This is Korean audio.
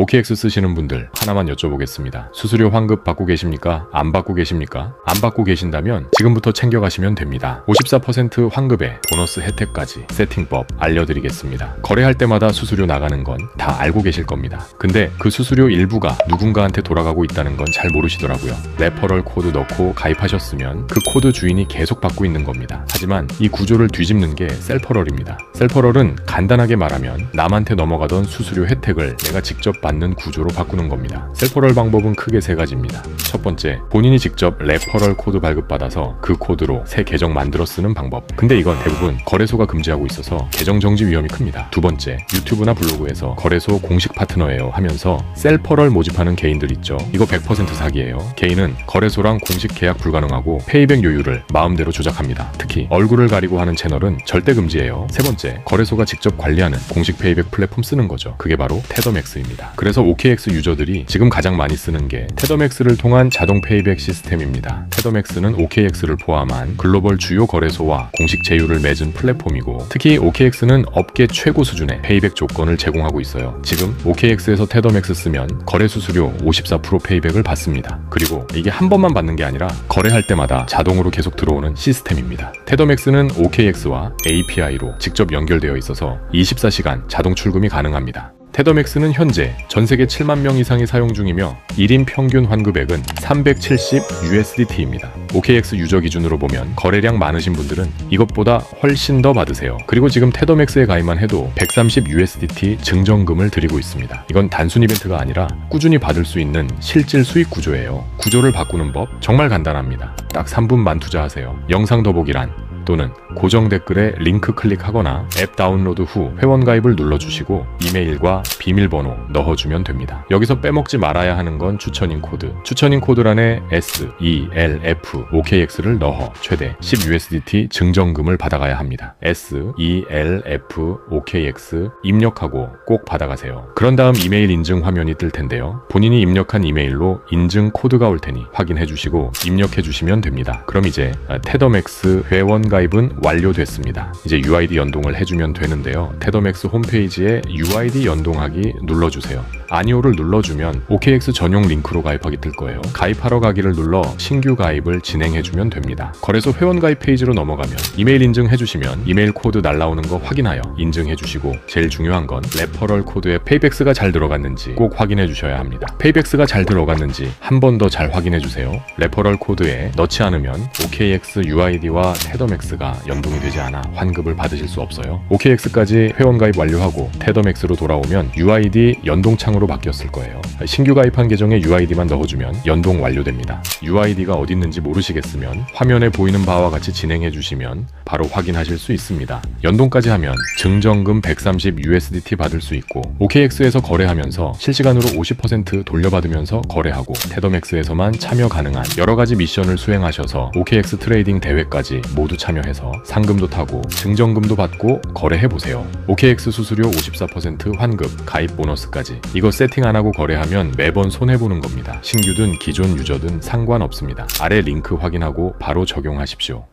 OKX 쓰시는 분들 하나만 여쭤보겠습니다. 수수료 환급 받고 계십니까? 안 받고 계십니까? 안 받고 계신다면 지금부터 챙겨가시면 됩니다. 54% 환급에 보너스 혜택까지 세팅법 알려드리겠습니다. 거래할 때마다 수수료 나가는 건 다 알고 계실 겁니다. 근데 그 수수료 일부가 누군가한테 돌아가고 있다는 건 잘 모르시더라고요. 레퍼럴 코드 넣고 가입하셨으면 그 코드 주인이 계속 받고 있는 겁니다. 하지만 이 구조를 뒤집는 게 셀퍼럴입니다. 셀퍼럴은 간단하게 말하면 남한테 넘어가던 수수료 혜택을 내가 직접 받는 구조로 바꾸는 겁니다. 셀퍼럴 방법은 크게 세 가지입니다. 첫 번째, 본인이 직접 레퍼럴 코드 발급받아서 그 코드로 새 계정 만들어 쓰는 방법. 근데 이건 대부분 거래소가 금지하고 있어서 계정 정지 위험이 큽니다. 두 번째, 유튜브나 블로그에서 거래소 공식 파트너예요 하면서 셀퍼럴 모집하는 개인들 있죠. 이거 100% 사기예요. 개인은 거래소랑 공식 계약 불가능하고 페이백 요율을 마음대로 조작합니다. 특히 얼굴을 가리고 하는 채널은 절대 금지예요. 세 번째, 거래소가 직접 관리하는 공식 페이백 플랫폼 쓰는 거죠. 그게 바로 테더맥스입니다. 그래서 OKX 유저들이 지금 가장 많이 쓰는 게 테더맥스를 통한 자동 페이백 시스템입니다. 테더맥스는 OKX를 포함한 글로벌 주요 거래소와 공식 제휴를 맺은 플랫폼이고 특히 OKX는 업계 최고 수준의 페이백 조건을 제공하고 있어요. 지금 OKX에서 테더맥스 쓰면 거래 수수료 54% 페이백을 받습니다. 그리고 이게 한 번만 받는 게 아니라 거래할 때마다 자동으로 계속 들어오는 시스템입니다. 테더맥스는 OKX와 API로 직접 연 결되어 있어서 24시간 자동 출금이 가능합니다. 테더맥스는 현재 전 세계 7만 명 이상이 사용 중이며 1인 평균 환급액은 370 USDT입니다. OKX 유저 기준으로 보면 거래량 많으신 분들은 이것보다 훨씬 더 받으세요. 그리고 지금 테더맥스에 가입만 해도 130 USDT 증정금을 드리고 있습니다. 이건 단순 이벤트가 아니라 꾸준히 받을 수 있는 실질 수익 구조예요. 구조를 바꾸는 법 정말 간단합니다. 딱 3분만 투자하세요. 영상 더보기란 또는 고정 댓글에 링크 클릭하거나 앱 다운로드 후 회원 가입을 눌러주시고 이메일과 비밀번호 넣어주면 됩니다. 여기서 빼먹지 말아야 하는 건 추천인 코드. 추천인 코드란에 S, E, L, F, OKX를 넣어 최대 10USDT 증정금을 받아가야 합니다. S, E, L, F, OKX 입력하고 꼭 받아가세요. 그런 다음 이메일 인증 화면이 뜰 텐데요. 본인이 입력한 이메일로 인증 코드가 올 테니 확인해 주시고 입력해 주시면 됩니다. 그럼 이제 테더맥스 회원 가입 은 완료됐습니다. 이제 UID 연동을 해주면 되는데요. 테더맥스 홈페이지에 UID 연동하기 눌러주세요. 아니오를 눌러주면 OKX 전용 링크로 가입하기 뜰 거예요. 가입하러 가기를 눌러 신규 가입을 진행해주면 됩니다. 거래소 회원 가입 페이지로 넘어가면 이메일 인증해주시면 이메일 코드 날라오는 거 확인하여 인증해주시고 제일 중요한 건 레퍼럴 코드에 페이백스가 잘 들어갔는지 꼭 확인해 주셔야 합니다. 페이백스가 잘 들어갔는지 한 번 더 잘 확인해 주세요. 레퍼럴 코드에 넣지 않으면 OKX UID와 테더맥스가 연동이 되지 않아 환급을 받으실 수 없어요. OKX까지 회원 가입 완료하고 테더맥스로 돌아오면 UID 연동 창으로 바뀌었을 거예요. 신규 가입한 계정에 UID만 넣어주면 연동 완료됩니다. UID가 어디 있는지 모르시겠으면 화면에 보이는 바와 같이 진행해 주시면 바로 확인하실 수 있습니다. 연동까지 하면 증정금 130 USDT 받을 수 있고 OKX에서 거래하면서 실시간으로 50% 돌려받으면서 거래하고 테더맥스에서만 참여 가능한 여러 가지 미션을 수행하셔서 OKX 트레이딩 대회까지 모두 참여해서 상금도 타고 증정금도 받고 거래해 보세요. OKX 수수료 54% 환급, 가입 보너스까지 이거 세팅 안 하고 거래하면 매번 손해 보는 겁니다. 신규든 기존 유저든 상관없습니다. 아래 링크 확인하고 바로 적용하십시오.